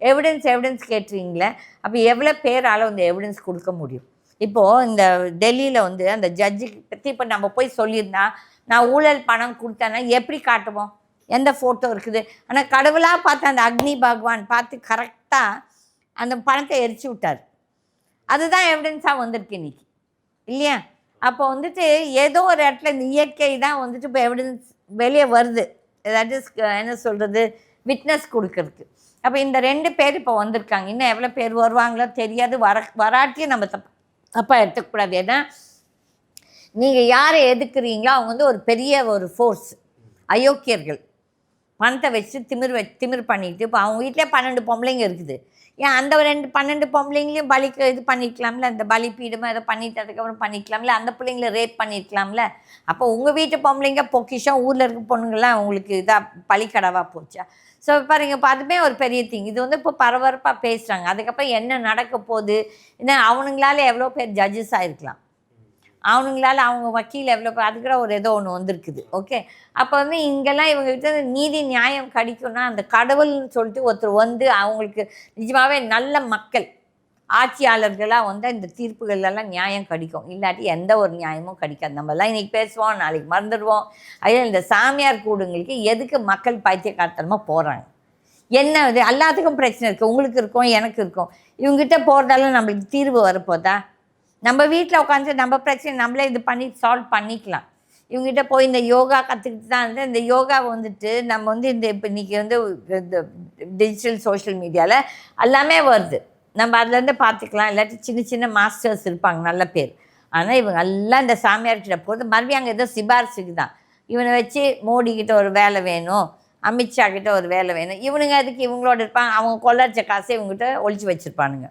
Evidence evidence கேட்டுறீங்களே அப்போ எவ்வளோ பேரால் அந்த எவிடன்ஸ் கொடுக்க முடியும்? இப்போது இந்த டெல்லியில் வந்து அந்த ஜட்ஜுக்கு பற்றி இப்போ நம்ம போய் சொல்லியிருந்தா நான் ஊழல் பணம் கொடுத்தேன்னா எப்படி காட்டுவோம்? எந்த ஃபோட்டோ இருக்குது? ஆனால் கடவுளாக பார்த்து அந்த அக்னி பகவான் பார்த்து கரெக்டாக அந்த பணத்தை எரிச்சு விட்டார். அதுதான் எவிடன்ஸாக வந்திருக்கு இன்னைக்கு. இல்லையா? அப்போ வந்துட்டு ஏதோ ஒரு இடத்துல இந்த இயற்கை தான் வந்துட்டு இப்போ எவிடன்ஸ் வெளியே வருது. தட் இஸ் என்ன சொல்கிறது விட்னஸ் கொடுக்கறதுக்கு. அப்போ இந்த ரெண்டு பேர் இப்போ வந்திருக்காங்க. இன்னும் எவ்வளோ பேர் வருவாங்களோ தெரியாது. வர வராட்டியும் நம்ம தப்பு தப்பாக எடுத்துக்கூடாது ஏன்னா நீங்கள் யாரை எதுக்குறீங்களோ அவங்க வந்து ஒரு பெரிய ஒரு ஃபோர்ஸ் அயோக்கியர்கள். பணத்தை வச்சு திமிர் வச்சு திமிர் பண்ணிட்டு இப்போ அவங்க வீட்டிலே பன்னெண்டு பொம்பளைங்க இருக்குது. ஏன் அந்த ரெண்டு பன்னெண்டு பொம்பளைங்களையும் பலிக்கு இது பண்ணிக்கலாம்ல? அந்த பலி பீடமாக இதை பண்ணிட்டு அதுக்கப்புறம் பண்ணிக்கலாம்ல? அந்த பிள்ளைங்கள ரேப் பண்ணியிருக்கலாம்ல அப்போ உங்கள் வீட்டு பொம்பளைங்க பொக்கிஷம் ஊரில் இருக்க பொண்ணுங்கள்லாம் உங்களுக்கு இதாக பலிக்கடவாக போச்சா? ஸோ பாருங்க இப்போ அதுவுமே ஒரு பெரிய திங் இது வந்து இப்போ பரபரப்பாக பேசுகிறாங்க அதுக்கப்புறம் என்ன நடக்க போகுது? என்ன அவனுங்களால எவ்வளோ பேர் ஜட்ஜஸ் ஆகிருக்கலாம் அவனுங்களால அவங்க வக்கீல் எவ்வளோ அதுக்கூட அது கூட ஒரு ஏதோ ஒன்று வந்திருக்குது. ஓகே அப்போ வந்து இங்கெல்லாம் இவங்க கிட்ட நீதி நியாயம் கிடைக்கும்னா அந்த கடவுள்னு சொல்லிட்டு ஒருத்தர் வந்து அவங்களுக்கு நிஜமாகவே நல்ல மக்கள் ஆட்சியாளர்களாக வந்து இந்த தீர்ப்புகள்லாம் நியாயம் கிடைக்கும். இல்லாட்டி எந்த ஒரு நியாயமும் கிடைக்காது. நம்மலாம் இன்றைக்கி பேசுவோம் நாளைக்கு மறந்துடுவோம். அதே இந்த சாமியார் கூடுங்களுக்கு எதுக்கு மக்கள் பைத்தியக்காரத்தனமாக போகிறாங்க என்ன இது? எல்லாத்துக்கும் பிரச்சனை இருக்குது உங்களுக்கு இருக்கும் எனக்கு இருக்கும். இவங்ககிட்ட போகிறதால நம்மளுக்கு தீர்வு வரப்போதா? நம்ம வீட்டில் உட்காந்து நம்ம பிரச்சனை நம்மளே இது பண்ணி சால்வ் பண்ணிக்கலாம். இவங்ககிட்ட போய் இந்த யோகா கற்றுக்கிட்டு தான் இருந்து இந்த யோகா வந்துட்டு நம்ம வந்து இந்த இப்போ இன்றைக்கி வந்து இந்த டிஜிட்டல் சோஷியல் மீடியாவில் எல்லாமே வருது. நம்ம அதுலேருந்து பார்த்துக்கலாம். இல்லாட்டி சின்ன சின்ன மாஸ்டர்ஸ் இருப்பாங்க நல்ல பேர். ஆனால் இவங்க எல்லாம் இந்த சாமியார்கிட்ட போகிறது மறுபடியும் அங்கே ஏதோ சிபாரிசுக்கு தான். இவனை வச்சு மோடிக்கிட்ட ஒரு வேலை வேணும். அமித்ஷா கிட்ட ஒரு வேலை வேணும். இவனுங்க அதுக்கு இவங்களோட இருப்பாங்க? அவங்க கொள்ளடிச்ச காசை இவங்ககிட்ட ஒழிச்சு வச்சுருப்பானுங்க.